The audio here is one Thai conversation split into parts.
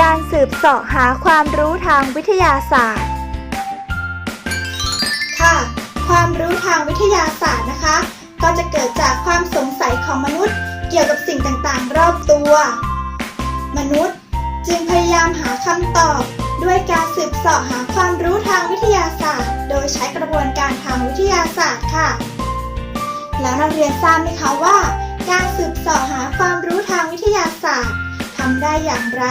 การสืบเสาะหาความรู้ทางวิทยาศาสตร์ ค่ะ ความรู้ทางวิทยาศาสตร์นะคะ ก็จะเกิดจากความสงสัยของมนุษย์ เกี่ยวกับสิ่งต่างๆ รอบตัว มนุษย์จึงพยายามหาคำตอบ ด้วยการสืบเสาะหาความรู้ทางวิทยาศาสตร์ โดยใช้กระบวนการทางวิทยาศาสตร์ค่ะ แล้วนักเรียนทราบไหมคะว่า การสืบเสาะหาความรู้ทางวิทยาศาสตร์ทำได้อย่างไร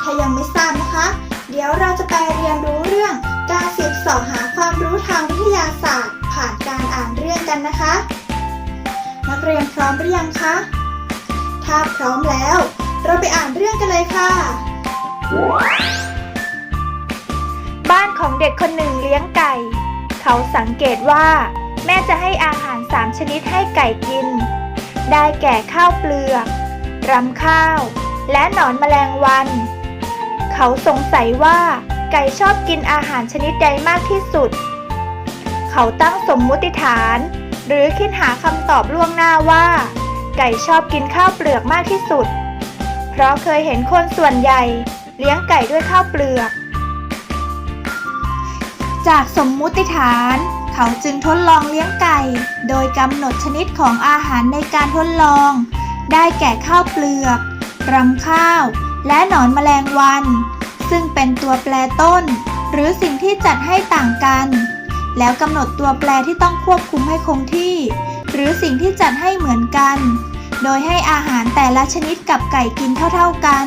ถ้ายังไม่ทราบนะคะ เดี๋ยวเราจะไปเรียนรู้เรื่อง การสืบเสาะหาความรู้ทางวิทยาศาสตร์ ผ่านการอ่านเรื่องกันนะคะ นักเรียนพร้อมหรือยังคะ ถ้าพร้อมแล้ว เราไปอ่านเรื่องกันเลยค่ะ บ้านของเด็กคนหนึ่งเลี้ยงไก่ เขาสังเกตว่า แม่จะให้อาหารสามชนิดให้ไก่กิน ได้แก่ข้าวเปลือกรำข้าว และหนอนแมลงวัน เขาสงสัยว่าไก่ชอบกินอาหารชนิดใดมากที่สุด เขาตั้งสมมุติฐาน หรือคิดหาคำตอบล่วงหน้าว่า ไก่ชอบกินข้าวเปลือกมากที่สุด เพราะเคยเห็นคนส่วนใหญ่ เลี้ยงไก่ด้วยข้าวเปลือก จากสมมุติฐาน เขาจึงทดลองเลี้ยงไก่ โดยกำหนดชนิดของอาหารในการทดลอง ได้แก่ข้าวเปลือกรำข้าว และหนอนแมลงวัน ซึ่งเป็นตัวแปรต้น หรือสิ่งที่จัดให้ต่างกัน แล้วกำหนดตัวแปรที่ต้องควบคุมให้คงที่ หรือสิ่งที่จัดให้เหมือนกัน โดยให้อาหารแต่ละชนิดกับไก่กินเท่าๆกัน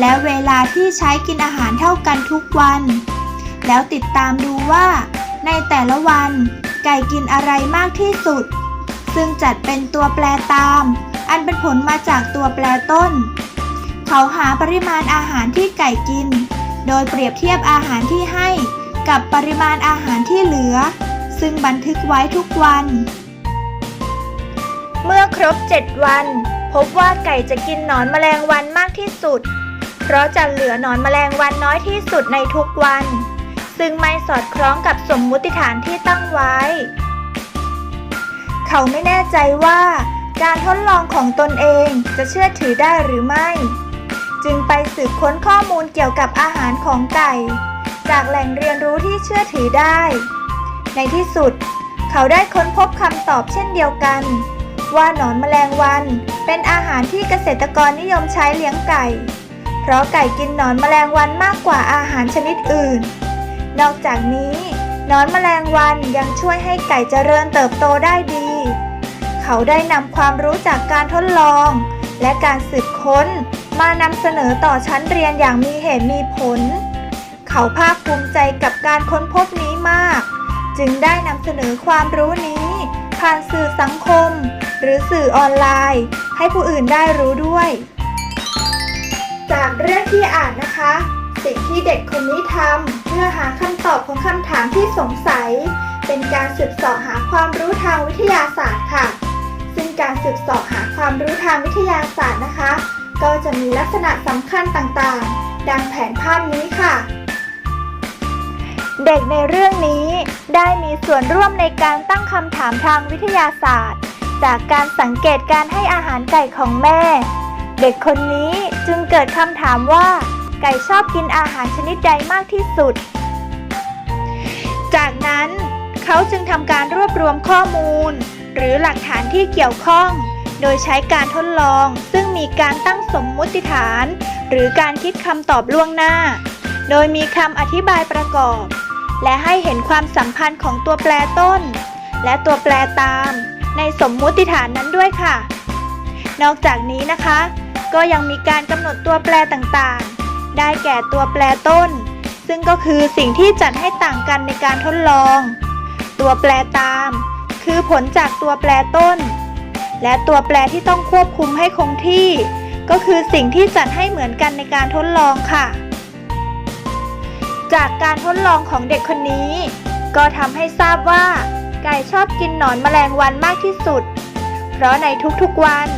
และเวลาที่ใช้กินอาหารเท่ากันทุกวัน แล้วติดตามดูว่า ในแต่ละวัน ไก่กินอะไรมากที่สุด ซึ่งจัดเป็นตัวแปรตาม อันเป็นผลมาจากตัวแปรต้น เขาหาปริมาณอาหารที่ไก่กิน โดยเปรียบเทียบอาหารที่ให้กับปริมาณอาหารที่เหลือ ซึ่งบันทึกไว้ทุกวัน เมื่อครบ 7 วัน พบว่าไก่จะกินหนอนแมลงวันมากที่สุด เพราะจะเหลือหนอนแมลงวันน้อยที่สุดในทุกวัน ซึ่งไม่สอดคล้องกับสมมุติฐานที่ตั้งไว้ เขาไม่แน่ใจว่า การทดลองของตนเองจะเชื่อถือได้หรือไม่ จึงไปสืบค้นข้อมูลเกี่ยวกับอาหารของไก่ จากแหล่งเรียนรู้ที่เชื่อถือได้ ในที่สุด เขาได้ค้นพบคำตอบเช่นเดียวกัน ว่าหนอนแมลงวันเป็นอาหารที่เกษตรกรนิยมใช้เลี้ยงไก่ เพราะไก่กินหนอนแมลงวันมากกว่าอาหารชนิดอื่น นอกจากนี้นอนแมลงวันยังช่วยให้ไก่เจริญเติบโตได้ดี เขาได้นำความรู้จากการทดลอง และการสืบค้นมานำเสนอต่อชั้นเรียนอย่างมีเหตุมีผล เขาภาคภูมิใจกับการค้นพบนี้มาก จึงได้นำเสนอความรู้นี้ ผ่านสื่อสังคม หรือสื่อออนไลน์ ให้ผู้อื่นได้รู้ด้วย จากเรื่องที่อ่านนะคะ สิ่งที่เด็กคนนี้ทำ เพื่อหาคำตอบของคำถามที่สงสัย เป็นการสืบสาะหาความรู้ทางวิทยาศาสตร์ค่ะ ซึ่งการสืบสาะหาความรู้ทางวิทยาศาสตร์นะคะ ก็จะมีลักษณะสำคัญต่างๆ ดังแผนภาพนี้ค่ะ เด็กในเรื่องนี้ได้มีส่วนร่วมในการตั้งคำถามทางวิทยาศาสตร์ จากการสังเกตการให้อาหารไก่ของแม่ เด็กคนนี้จึงเกิดคำถามว่า ไก่ชอบกินอาหารชนิดใดมากที่สุด จากนั้นเขาจึงทำการรวบรวมข้อมูล หรือหลักฐานที่เกี่ยวข้อง โดยใช้การทดลอง ซึ่งมีการตั้งสมมุติฐาน หรือการคิดคำตอบล่วงหน้า โดยมีคำอธิบายประกอบ และให้เห็นความสัมพันธ์ของตัวแปรต้น และตัวแปรตาม ในสมมุติฐานนั้นด้วยค่ะ นอกจากนี้นะคะ ก็ยังมีการกำหนดตัวแปรต่างๆ ได้แก่ตัวแปรต้น ซึ่งก็คือสิ่งที่จัดให้ต่างกันในการทดลอง ตัวแปรตาม คือผลจากตัวแปรต้น และตัวแปรที่ต้องควบคุมให้คงที่ ก็คือสิ่งที่จัดให้เหมือนกันในการทดลองค่ะ จากการทดลองของเด็กคนนี้ ก็ทำให้ทราบว่า ไก่ชอบกินหนอนแมลงวันมากที่สุด เพราะในทุกๆวัน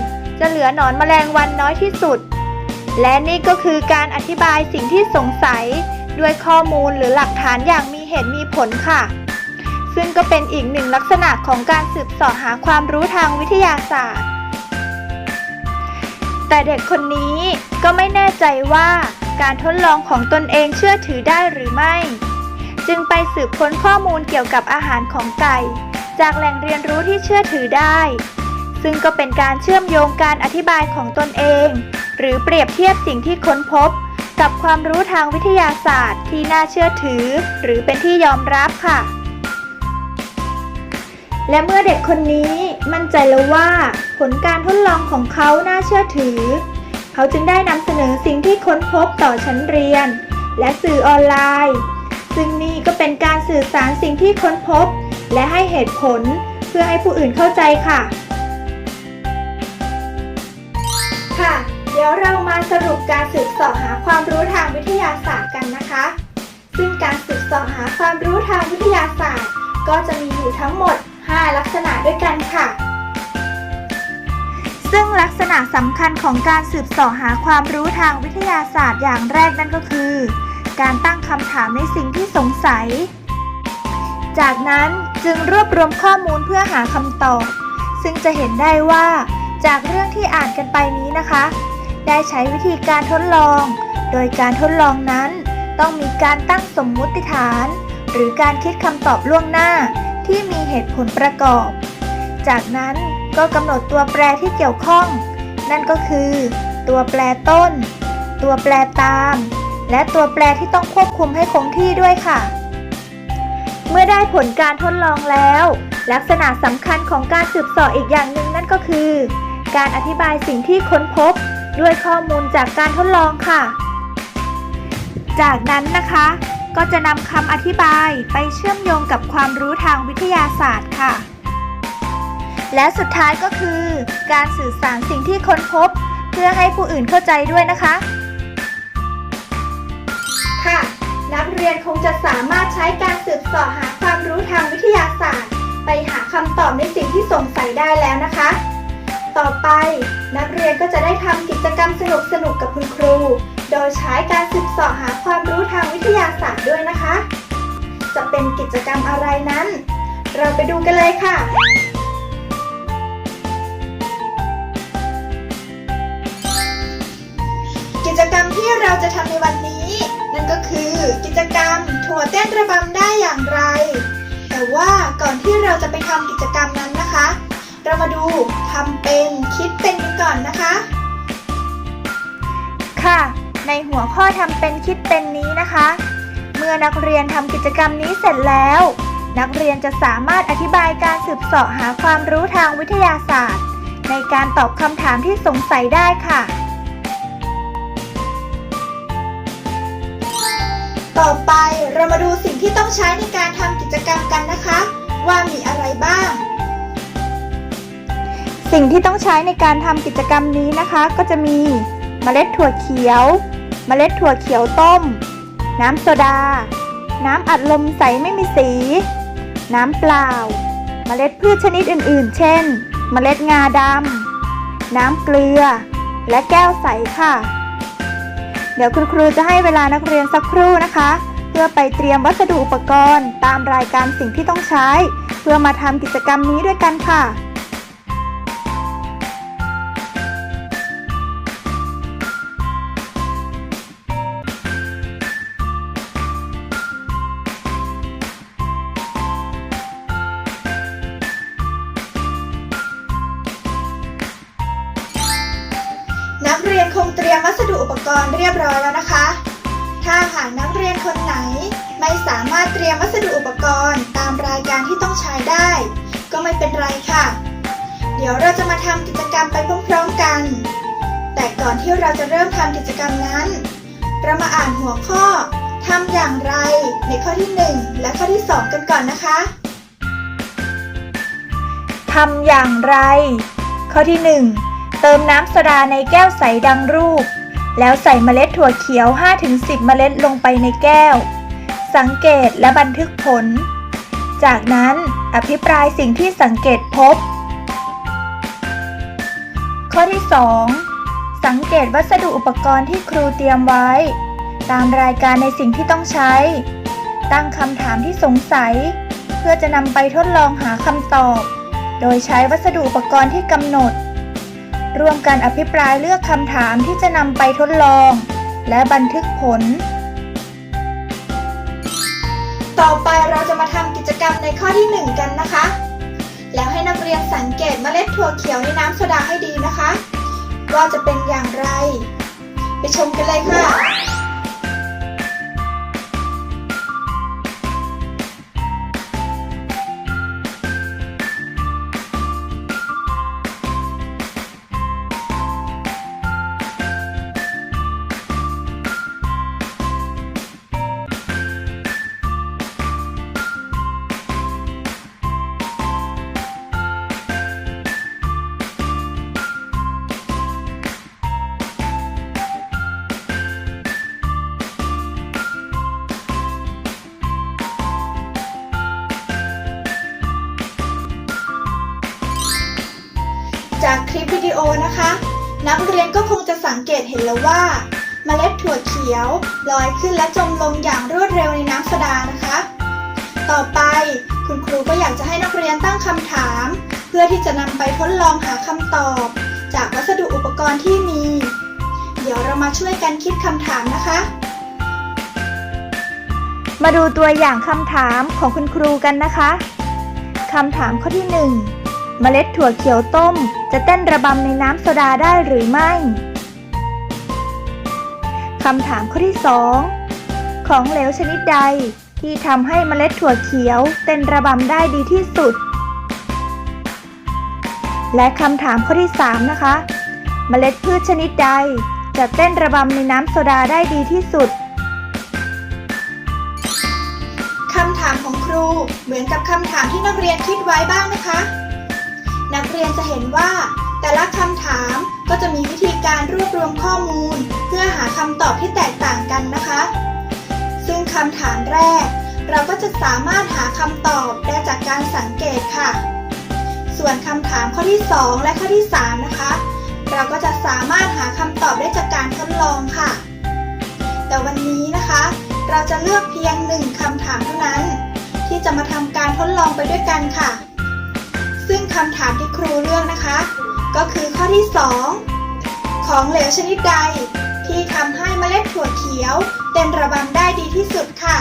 จะเหลือหนอนแมลงวันน้อยที่สุด และนี่ก็คือการอธิบายสิ่งที่สงสัย ด้วยข้อมูลหรือหลักฐานอย่างมีเหตุมีผลค่ะ ซึ่งก็เป็นอีกหนึ่งลักษณะของการสืบเสาะหาความรู้ทางวิทยาศาสตร์ แต่เด็กคนนี้ก็ไม่แน่ใจว่าการทดลองของตนเองเชื่อถือได้หรือไม่ จึงไปสืบค้นข้อมูลเกี่ยวกับอาหารของไก่ จากแหล่งเรียนรู้ที่เชื่อถือได้ ซึ่งก็เป็นการเชื่อมโยงการอธิบายของตนเอง หรือเปรียบเทียบสิ่งที่ค้นพบ กับความรู้ทางวิทยาศาสตร์ที่น่าเชื่อถือ หรือเป็นที่ยอมรับค่ะ และเมื่อเด็กคนนี้มั่นใจแล้วว่าผลการทดลองของเขาน่าเชื่อถือ เขาจึงได้นำเสนอสิ่งที่ค้นพบต่อชั้นเรียน และสื่อออนไลน์ ซึ่งนี่ก็เป็นการสื่อสารสิ่งที่ค้นพบ และให้เหตุผลเพื่อให้ผู้อื่นเข้าใจค่ะ เดี๋ยวเรามาสรุปการสืบสาะหาความรู้ทางวิทยาศาสตร์กันนะคะ ซึ่งการสืบสาะหาความรู้ทางวิทยาศาสตร์ ก็จะมีอยู่ทั้งหมด 5 ลักษณะด้วยกันค่ะ ซึ่งลักษณะสำคัญของการสืบสาะหาความรู้ทางวิทยาศาสตร์อย่างแรกนั่นก็คือ การตั้งคำถามในสิ่งที่สงสัย จากนั้นจึงรวบรวมข้อมูลเพื่อหาคำตอบ ซึ่งจะเห็นได้ว่าจากเรื่องที่อ่านกันไปนี้นะคะ ได้ใช้วิธีการทดลอง โดยการทดลองนั้น ต้องมีการตั้งสมมุติฐาน หรือการคิดคำตอบล่วงหน้าที่มีเหตุผลประกอบ จากนั้นก็กำหนดตัวแปรที่เกี่ยวข้อง นั่นก็คือ ตัวแปรต้น ตัวแปรตาม และตัวแปรที่ต้องควบคุมให้คงที่ด้วยค่ะ เมื่อได้ผลการทดลองแล้ว ลักษณะสำคัญของการสืบเสาะอีกอย่างหนึ่งนั่นก็คือ การอธิบายสิ่งที่ค้นพบ ด้วยข้อมูลจากการทดลองค่ะ จากนั้นนะคะ ก็จะนำคำอธิบายไปเชื่อมโยงกับความรู้ทางวิทยาศาสตร์ค่ะ และสุดท้ายก็คือ การสื่อสารสิ่งที่ค้นพบ เพื่อให้ผู้อื่นเข้าใจด้วยนะคะ ค่ะ นักเรียนคงจะสามารถใช้การสืบเสาะหาความรู้ทางวิทยาศาสตร์ ไปหาคำตอบในสิ่งที่สงสัยได้แล้วนะคะ ต่อไป นักเรียนก็จะได้ทำกิจกรรมสนุกๆกับคุณครู โดยใช้การสืบเสาหาความรู้ทางวิทยาศาสตร์ด้วยนะคะ จะเป็นกิจกรรมอะไรนั้น เราไปดูกันเลยค่ะกิจกรรมที่เราจะทำในวันนี้ นั่นก็คือกิจกรรมถั่วเต้นระบำได้อย่างไร แต่ว่าก่อนที่เราจะไปทำกิจกรรมนั้นนะคะ เรามาดูทำเป็นคิดเป็นกันก่อนนะคะ ค่ะ ในหัวข้อทำเป็นคิดเป็นนี้นะคะ เมื่อนักเรียนทำกิจกรรมนี้เสร็จแล้ว นักเรียนจะสามารถอธิบายการสืบเสาะหาความรู้ทางวิทยาศาสตร์ ในการตอบคำถามที่สงสัยได้ค่ะ ต่อไปเรามาดูสิ่งที่ต้องใช้ในการทำกิจกรรมกันนะคะ ว่ามีอะไรบ้าง สิ่งที่ต้องใช้ในการทำกิจกรรมนี้นะคะ ก็จะมีเมล็ดถั่วเขียว เมล็ดถั่วเขียวต้ม น้ำโซดา น้ำอัดลมใสไม่มีสี น้ำเปล่า เมล็ดพืชชนิดอื่น ๆ เช่น เมล็ดงาดำน้ำเกลือ และแก้วใสค่ะ เดี๋ยวคุณครูจะให้เวลานักเรียนสักครู่นะคะ เพื่อไปเตรียมวัสดุอุปกรณ์ ตามรายการสิ่งที่ต้องใช้ เพื่อมาทำกิจกรรมนี้ด้วยกันค่ะามารถเตรียมวัสดุอุปกรณ์ตามรายการที่ต้องใช้ได้ ก็ไม่เป็นไรค่ะ เดี๋ยวเราจะมาทำกิจกรรมไปพร้อมๆกัน แต่ก่อนที่เราจะเริ่มทำกิจกรรมนั้น เรามาอ่านหัวข้อทำอย่างไรในข้อที่ 1 และข้อที่ 2 กันก่อนนะคะทำอย่างไร ข้อที่ 1 เติมน้ำโซดาในแก้วใสดังรูป แล้วใส่เมล็ดถั่วเขียว 5-10 เมล็ดลงไปในแก้ว สังเกตและบันทึกผล จากนั้นอภิปรายสิ่งที่สังเกตพบ ข้อที่ 2 สังเกตวัสดุอุปกรณ์ที่ครูเตรียมไว้ ตามรายการในสิ่งที่ต้องใช้ ตั้งคำถามที่สงสัย เพื่อจะนำไปทดลองหาคำตอบ โดยใช้วัสดุอุปกรณ์ที่กำหนดร่วมกันอภิปรายเลือกคำถามที่จะนำไปทดลอง และบันทึกผล ต่อไปเราจะมาทำกิจกรรมในข้อที่ 1 กันนะคะ แล้วให้นักเรียนสังเกตเมล็ดถั่วเขียวในน้ำโซดาให้ดีนะคะ ว่าจะเป็นอย่างไร ไปชมกันเลยค่ะ ก็คงจะสังเกตเห็นแล้วว่า เมล็ดถั่วเขียวลอยขึ้นและจมลงอย่างรวดเร็วในน้ำโซดานะคะ ต่อไปคุณครูก็อยากจะให้นักเรียนตั้งคำถาม เพื่อที่จะนำไปทดลองหาคำตอบ จากวัสดุอุปกรณ์ที่มี เดี๋ยวเรามาช่วยกันคิดคำถามนะคะ มาดูตัวอย่างคำถามของคุณครูกันนะคะคำถามข้อที่ 1 เมล็ดถั่วเขียวต้ม จะเต้นระบำในน้ำโซดาได้หรือไม่คำถามข้อที่ 2 ของเหลวชนิดใดที่ทำให้เมล็ดถั่วเขียวเต้นระบำได้ดีที่สุด และคำถามข้อที่ 3 นะคะ เมล็ดพืชชนิดใดจะเต้นระบำในน้ำโซดาได้ดีที่สุด คำถามของครูเหมือนกับคำถามที่นักเรียนคิดไว้บ้างนะคะ นักเรียนจะเห็นว่า แต่ละคำถามก็จะมีวิธีการรวบรวมข้อมูล เพื่อหาคำตอบที่แตกต่างกันนะคะ ซึ่งคำถามแรก เราก็จะสามารถหาคำตอบได้จากการสังเกตค่ะ ส่วนคำถามข้อที่ 2 และข้อที่ 3 นะคะ เราก็จะสามารถหาคำตอบได้จากการทดลองค่ะ แต่วันนี้นะคะ เราจะเลือกเพียงหนึ่งคำถามเท่านั้น ที่จะมาทำการทดลองไปด้วยกันค่ะ คำถามที่ครูเลือกนะคะ ก็คือข้อที่ 2 ของเหลวชนิดใด ที่ทำให้เมล็ดถั่วเขียวเต้นระบำได้ดีที่สุดค่ะ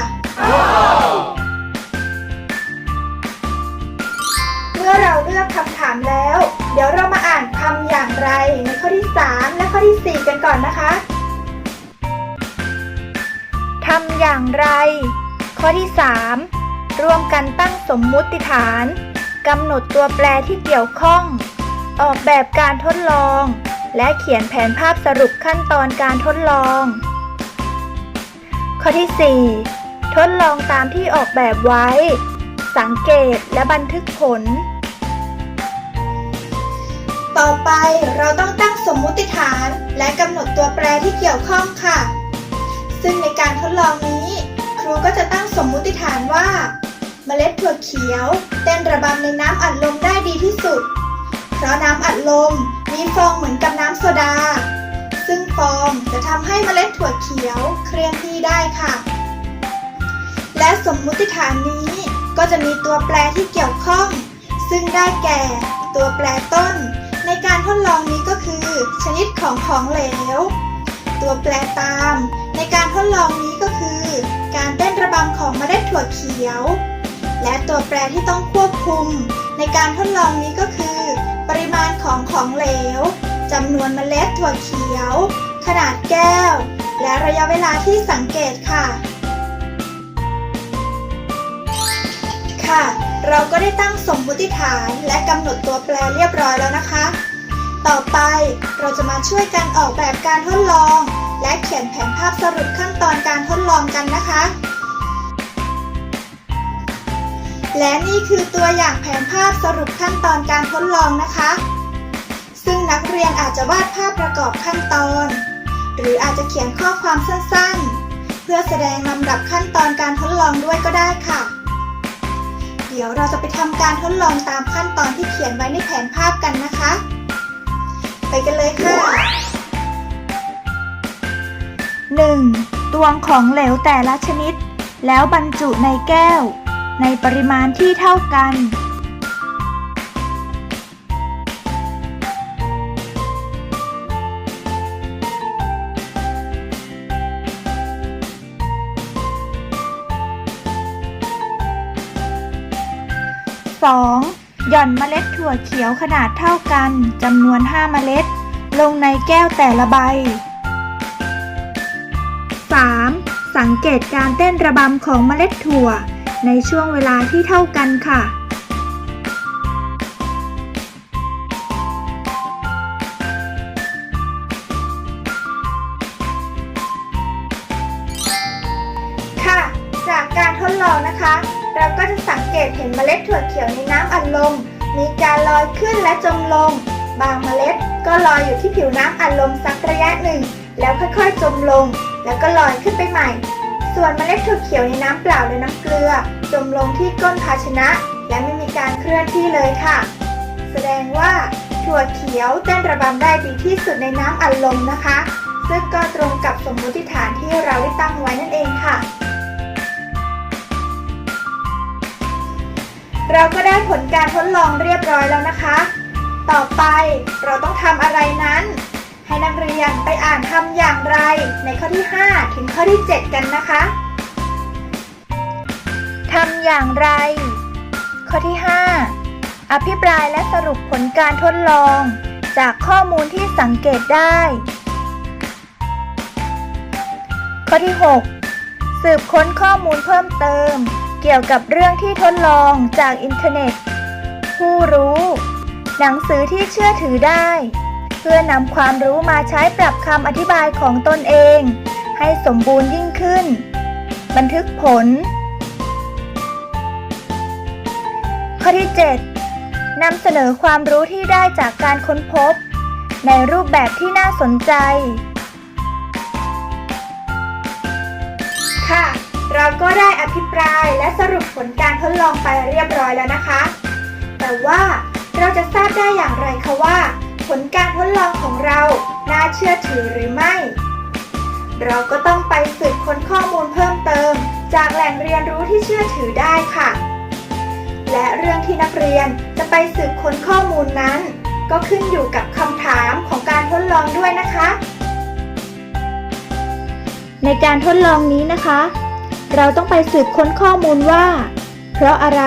เมื่อเราเลือกคำถามแล้ว เดี๋ยวเรามาอ่านคำอย่างไรในข้อที่ 3 และข้อที่ 4 กันก่อนนะคะทำอย่างไร ข้อที่ 3 ร่วมกันตั้งสมมุติฐาน กำหนดตัวแปรที่เกี่ยวข้อง ออกแบบการทดลอง และเขียนแผนภาพสรุปขั้นตอนการทดลอง ข้อที่ 4 ทดลองตามที่ออกแบบไว้ สังเกตและบันทึกผล ต่อไปเราต้องตั้งสมมุติฐานและกำหนดตัวแปรที่เกี่ยวข้องค่ะ ซึ่งในการทดลองนี้ ครูก็จะตั้งสมมุติฐานว่า เมล็ดถั่วเขียว เต้นระบำในน้ำอัดลมได้ดีที่สุด เพราะน้ำอัดลมมีฟองเหมือนกับน้ำโซดา ซึ่งฟองจะทำให้เมล็ดถั่วเขียวเคลื่อนที่ได้ค่ะ และสมมุติฐานนี้ก็จะมีตัวแปรที่เกี่ยวข้อง ซึ่งได้แก่ ตัวแปรต้น ในการทดลองนี้ก็คือ ชนิดของของเหลว ตัวแปรตาม ในการทดลองนี้ก็คือ การเต้นระบำของเมล็ดถั่วเขียว และตัวแปรที่ต้องควบคุม ในการทดลองนี้ก็คือ ปริมาณของของเหลวจำนวนเมล็ดถั่วเขียว ขนาดแก้ว และระยะเวลาที่สังเกตค่ะ ค่ะ เราก็ได้ตั้งสมมติฐานและกำหนดตัวแปรเรียบร้อยแล้วนะคะ ต่อไปเราจะมาช่วยกันออกแบบการทดลอง และเขียนแผนภาพสรุปขั้นตอนการทดลองกันนะคะ และนี่คือตัวอย่างแผนภาพสรุปขั้นตอนการทดลองนะคะ ซึ่งนักเรียนอาจจะวาดภาพประกอบขั้นตอน หรืออาจจะเขียนข้อความสั้นๆ เพื่อแสดงลำดับขั้นตอนการทดลองด้วยก็ได้ค่ะ เดี๋ยวเราจะไปทำการทดลองตามขั้นตอนที่เขียนไว้ในแผนภาพกันนะคะ ไปกันเลยค่ะ 1. ตวงของเหลวแต่ละชนิด แล้วบรรจุในแก้ว ในปริมาณที่เท่ากันสองหย่อนเมล็ดถั่วเขียวขนาดเท่ากันจำนวน 5 เมล็ด ลงในแก้วแต่ละใบ 3. สังเกตการเต้นระบำของเมล็ดถั่ว ในช่วงเวลาที่เท่ากันค่ะ ค่ะ จากการทดลองนะคะ เราก็จะสังเกตเห็นเมล็ดถั่วเขียวในน้ำอัดลม มีการลอยขึ้นและจมลง บางเมล็ดก็ลอยอยู่ที่ผิวน้ำอัดลมสักระยะหนึ่ง แล้วค่อยๆจมลง แล้วก็ลอยขึ้นไปใหม่ส่วนเมล็ดถั่วเขียวในน้ำเปล่าและน้ำเกลือ จมลงที่ก้นภาชนะ และไม่มีการเคลื่อนที่เลยค่ะ แสดงว่าถั่วเขียวเต้นระบำได้ดีที่สุดในน้ำอัดลมนะคะ ซึ่งก็ตรงกับสมมติฐานที่เราได้ตั้งไว้นั่นเองค่ะ เราก็ได้ผลการทดลองเรียบร้อยแล้วนะคะ ต่อไปเราต้องทำอะไรนั้น ให้นักเรียนไปอ่านทำอย่างไรในข้อที่ 5 ถึงข้อที่ 7 กันนะคะ ทำอย่างไร ข้อที่ 5 อภิปรายและสรุปผลการทดลอง จากข้อมูลที่สังเกตได้ ข้อที่ 6 สืบค้นข้อมูลเพิ่มเติม เกี่ยวกับเรื่องที่ทดลองจากอินเทอร์เน็ต ผู้รู้ หนังสือที่เชื่อถือได้ เพื่อนำความรู้มาใช้ปรับคำอธิบายของตนเอง ให้สมบูรณ์ยิ่งขึ้น บันทึกผล ข้อที่ 7นำเสนอความรู้ที่ได้จากการค้นพบ ในรูปแบบที่น่าสนใจ ค่ะ เราก็ได้อภิปรายและสรุปผลการทดลองไปเรียบร้อยแล้วนะคะ แต่ว่าเราจะทราบได้อย่างไรคะว่า ผลการทดลองของเราน่าเชื่อถือหรือไม่ เราก็ต้องไปสืบค้นข้อมูลเพิ่มเติม จากแหล่งเรียนรู้ที่เชื่อถือได้ค่ะ และเรื่องที่นักเรียนจะไปสืบค้นข้อมูลนั้น ก็ขึ้นอยู่กับคำถามของการทดลองด้วยนะคะ ในการทดลองนี้นะคะ เราต้องไปสืบค้นข้อมูลว่า เพราะอะไร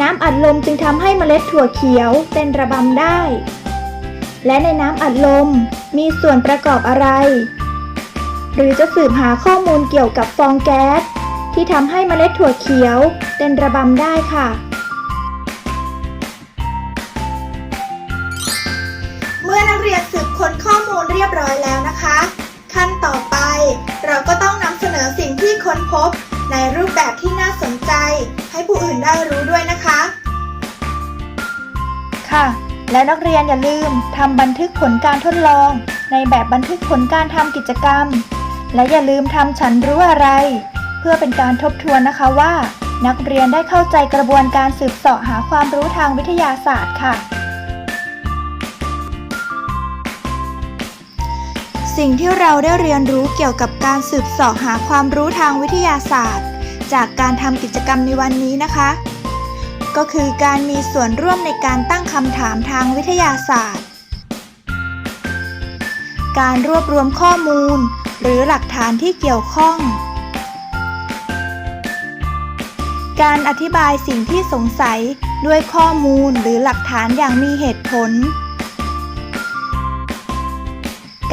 น้ำอัดลมจึงทำให้เมล็ดถั่วเขียวเต้นระบำได้ และในน้ำอัดลมมีส่วนประกอบอะไร หรือจะสืบหาข้อมูลเกี่ยวกับฟองแก๊สที่ทำให้เมล็ดถั่วเขียวเต้นระบำได้ค่ะ เรียบร้อยแล้วนะคะ ขั้นต่อไปเราก็ต้องนำเสนอสิ่งที่ค้นพบในรูปแบบที่น่าสนใจ ให้ผู้อื่นได้รู้ด้วยนะคะ ค่ะ และนักเรียนอย่าลืมทำบันทึกผลการทดลอง ในแบบบันทึกผลการทำกิจกรรม และอย่าลืมทำฉันรู้อะไร เพื่อเป็นการทบทวนนะคะว่า นักเรียนได้เข้าใจกระบวนการสืบเสาะหาความรู้ทางวิทยาศาสตร์ค่ะ สิ่งที่เราได้เรียนรู้เกี่ยวกับการสืบเสาะหาความรู้ทางวิทยาศาสตร์ จากการทำกิจกรรมในวันนี้นะคะ ก็คือการมีส่วนร่วมในการตั้งคำถามทางวิทยาศาสตร์ การรวบรวมข้อมูล หรือหลักฐานที่เกี่ยวข้อง การอธิบายสิ่งที่สงสัยด้วยข้อมูลหรือหลักฐานอย่างมีเหตุผล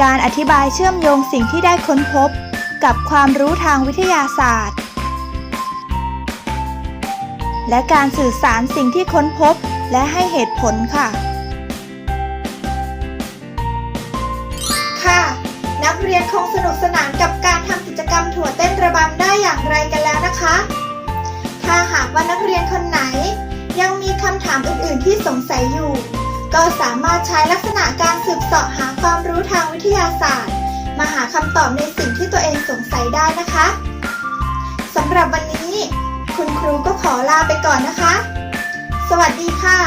การอธิบายเชื่อมโยงสิ่งที่ได้ค้นพบ กับความรู้ทางวิทยาศาสตร์ และการสื่อสารสิ่งที่ค้นพบและให้เหตุผลค่ะ ค่ะ นักเรียนคงสนุกสนานกับการทำกิจกรรมถั่วเต้นระบำได้อย่างไรกันแล้วนะคะ ถ้าหากว่านักเรียนคนไหน ยังมีคำถามอื่น ๆ ที่สงสัยอยู่ ก็สามารถใช้ลักษณะการสืบเสาะหาความรู้ทางวิทยาศาสตร์ มาหาคำตอบในสิ่งที่ตัวเองสงสัยได้นะคะสำหรับวันนี้ คุณครูก็ขอลาไปก่อนนะคะ สวัสดีค่ะ